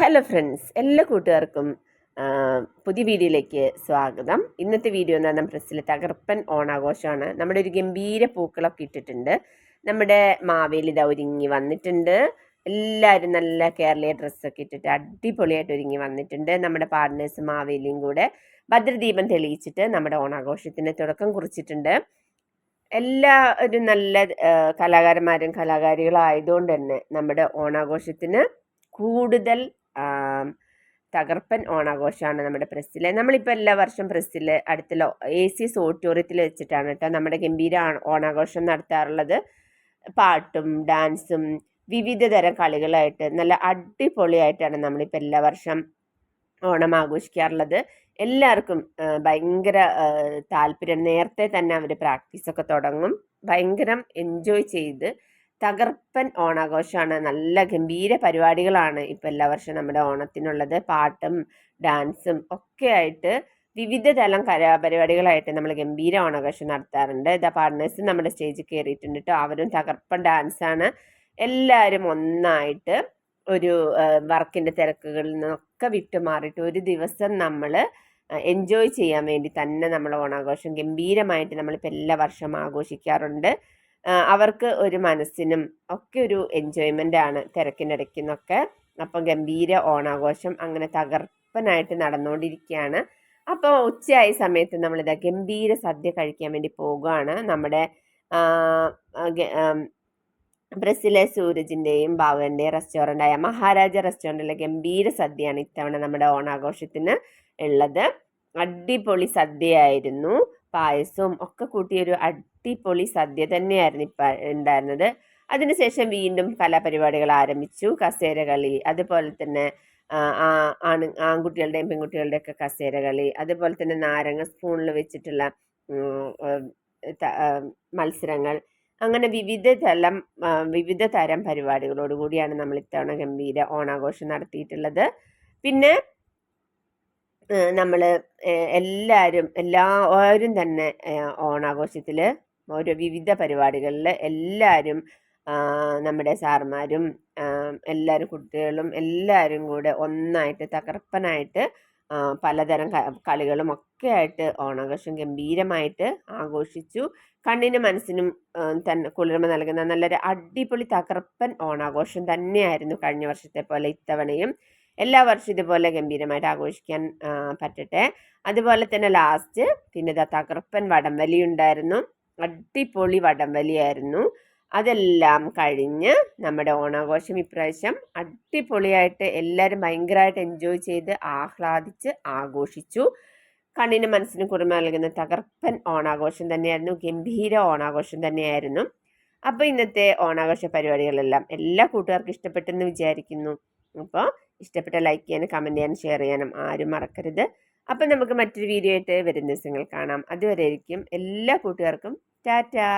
Hello friends എല്ലാ കൂട്ടുകാർക്കും പുതിയ വീഡിയോയിലേക്ക് സ്വാഗതം. ഇന്നത്തെ വീഡിയോ എന്ന് പറഞ്ഞാൽ പ്രസ്സിലെ തകർപ്പൻ ഓണാഘോഷമാണ്. നമ്മുടെ ഒരു ഗംഭീര പൂക്കളൊക്കെ ഇട്ടിട്ടുണ്ട്. നമ്മുടെ മാവേലി ഇതാ ഒരുങ്ങി വന്നിട്ടുണ്ട്. എല്ലാവരും നല്ല കേരളീയ ഡ്രസ്സൊക്കെ ഇട്ടിട്ട് അടിപൊളിയായിട്ട് ഒരുങ്ങി വന്നിട്ടുണ്ട്. നമ്മുടെ പാർട്ട്നേഴ്സ് മാവേലിയും കൂടെ ഭദ്രദീപം തെളിയിച്ചിട്ട് നമ്മുടെ ഓണാഘോഷത്തിന് തുടക്കം കുറിച്ചിട്ടുണ്ട്. എല്ലാ ഒരു നല്ല കലാകാരന്മാരും കലാകാരികളായതുകൊണ്ട് തന്നെ നമ്മുടെ ഓണാഘോഷത്തിന് കൂടുതൽ തകർപ്പൻ ഓണാഘോഷമാണ് നമ്മുടെ പ്രസ്സിൽ നമ്മളിപ്പോൾ എല്ലാ വർഷം പ്രസ്സിൽ അടുത്തുള്ള എ സി എസ് ഓഡിറ്റോറിയത്തിൽ വെച്ചിട്ടാണ് കേട്ടോ നമ്മുടെ ഗംഭീര ഓണാഘോഷം നടത്താറുള്ളത്. പാട്ടും ഡാൻസും വിവിധ തരം കളികളായിട്ട് നല്ല അടിപൊളിയായിട്ടാണ് നമ്മളിപ്പോൾ എല്ലാ വർഷം ഓണം ആഘോഷിക്കാറുള്ളത്. എല്ലാവർക്കും ഭയങ്കര താല്പര്യം. നേരത്തെ തന്നെ അവർ പ്രാക്ടീസൊക്കെ തുടങ്ങും. ഭയങ്കരം എൻജോയ് ചെയ്ത് തകർപ്പൻ ഓണാഘോഷമാണ്. നല്ല ഗംഭീര പരിപാടികളാണ് ഇപ്പോൾ എല്ലാ വർഷവും നമ്മുടെ ഓണത്തിനുള്ളത്. പാട്ടും ഡാൻസും ഒക്കെ ആയിട്ട് വിവിധ തരം കലാപരിപാടികളായിട്ട് നമ്മൾ ഗംഭീര ഓണാഘോഷം നടത്താറുണ്ട്. ഇതാ പാർട്ട്നേഴ്സ് നമ്മുടെ സ്റ്റേജിൽ കയറിയിട്ടുണ്ട് കേട്ടോ അവരും തകർപ്പൻ ഡാൻസാണ്. എല്ലാവരും ഒന്നായിട്ട് ഒരു വർക്കിന്റെ തിരക്കുകളിൽ നിന്നൊക്കെ വിട്ടുമാറിയിട്ട് ഒരു ദിവസം നമ്മൾ എൻജോയ് ചെയ്യാൻ വേണ്ടി തന്നെ നമ്മൾ ഓണാഘോഷം ഗംഭീരമായിട്ട് നമ്മളിപ്പോൾ എല്ലാ വർഷവും ആഘോഷിക്കാറുണ്ട്. അവർക്ക് ഒരു മനസ്സിനും ഒക്കെ ഒരു എൻജോയ്മെന്റ് ആണ് തിരക്കിനിടയ്ക്ക് നിന്നൊക്കെ അപ്പം ഗംഭീര ഓണാഘോഷം അങ്ങനെ തകർപ്പനായിട്ട് നടന്നുകൊണ്ടിരിക്കുകയാണ് അപ്പോൾ ഉച്ചയായ സമയത്ത് നമ്മളിതാ ഗംഭീര സദ്യ കഴിക്കാൻ വേണ്ടി പോവുകയാണ്. നമ്മുടെ ബ്രസീലെ സൂരജിന്റെയും ബാബുവിന്റെയും റെസ്റ്റോറന്റായ മഹാരാജ റെസ്റ്റോറന്റിലെ ഗംഭീര സദ്യയാണ് ഇത്തവണ നമ്മുടെ ഓണാഘോഷത്തിന് ഉള്ളത്. അടിപൊളി സദ്യയായിരുന്നു. പായസവും ഒക്കെ കൂട്ടിയൊരു അടിപൊളി സദ്യ തന്നെയായിരുന്നു ഇപ്പം ഉണ്ടായിരുന്നത്. അതിനുശേഷം വീണ്ടും കലാപരിപാടികൾ ആരംഭിച്ചു. കസേര കളി അതുപോലെ തന്നെ ആണ് ആൺകുട്ടികളുടെയും പെൺകുട്ടികളുടെയും ഒക്കെ കസേര കളി അതുപോലെ തന്നെ നാരങ്ങ സ്പൂണിൽ വെച്ചിട്ടുള്ള മത്സരങ്ങൾ. അങ്ങനെ വിവിധ തലം വിവിധ തരം പരിപാടികളോട് കൂടിയാണ് നമ്മൾ ഇത്തവണ ഗംഭീര ഓണാഘോഷം നടത്തിയിട്ടുള്ളത്. പിന്നെ നമ്മൾ എല്ലാവരും എല്ലാവരും തന്നെ ഓണാഘോഷത്തിൽ ഓരോ വിവിധ പരിപാടികളിൽ എല്ലാവരും നമ്മുടെ സാർമാരും എല്ലാവരും കുട്ടികളും എല്ലാവരും കൂടെ ഒന്നായിട്ട് തകർപ്പനായിട്ട് പലതരം കളികളും ഒക്കെ ആയിട്ട് ഓണാഘോഷം ഗംഭീരമായിട്ട് ആഘോഷിച്ചു. കണ്ണിനും മനസ്സിനും തന്നെ കുളിർമ നൽകുന്ന നല്ലൊരു അടിപൊളി തകർപ്പൻ ഓണാഘോഷം തന്നെയായിരുന്നു കഴിഞ്ഞ വർഷത്തെ പോലെ ഇത്തവണയും. എല്ലാ വർഷവും ഇതുപോലെ ഗംഭീരമായിട്ട് ആഘോഷിക്കാൻ പറ്റട്ടെ. അതുപോലെ തന്നെ ലാസ്റ്റ് പിന്നെ ഇതാ തകർപ്പൻ വടംവലി ഉണ്ടായിരുന്നു. അടിപൊളി വടംവലിയായിരുന്നു അതെല്ലാം കഴിഞ്ഞ് നമ്മുടെ ഓണാഘോഷം ഇപ്രാവശ്യം അടിപൊളിയായിട്ട് എല്ലാവരും ഭയങ്കരമായിട്ട് എൻജോയ് ചെയ്ത് ആഹ്ലാദിച്ച് ആഘോഷിച്ചു. കണ്ണിനും മനസ്സിനും കുറുമ നൽകുന്ന തകർപ്പൻ ഓണാഘോഷം തന്നെയായിരുന്നു. ഗംഭീര ഓണാഘോഷം തന്നെയായിരുന്നു. അപ്പോൾ ഇന്നത്തെ ഓണാഘോഷ പരിപാടികളെല്ലാം എല്ലാ കൂട്ടുകാർക്കും ഇഷ്ടപ്പെട്ടെന്ന് വിചാരിക്കുന്നു. അപ്പോൾ ഇഷ്ടപ്പെട്ട ലൈക്ക് ചെയ്യാനും കമന്റ് ചെയ്യാനും ഷെയർ ചെയ്യാനും ആരും മറക്കരുത്. അപ്പം നമുക്ക് മറ്റൊരു വീഡിയോ ആയിട്ട് വരുന്ന ദിവസങ്ങൾ കാണാം. അതുവരെയായിരിക്കും എല്ലാ കൂട്ടുകാർക്കും ടാറ്റാ.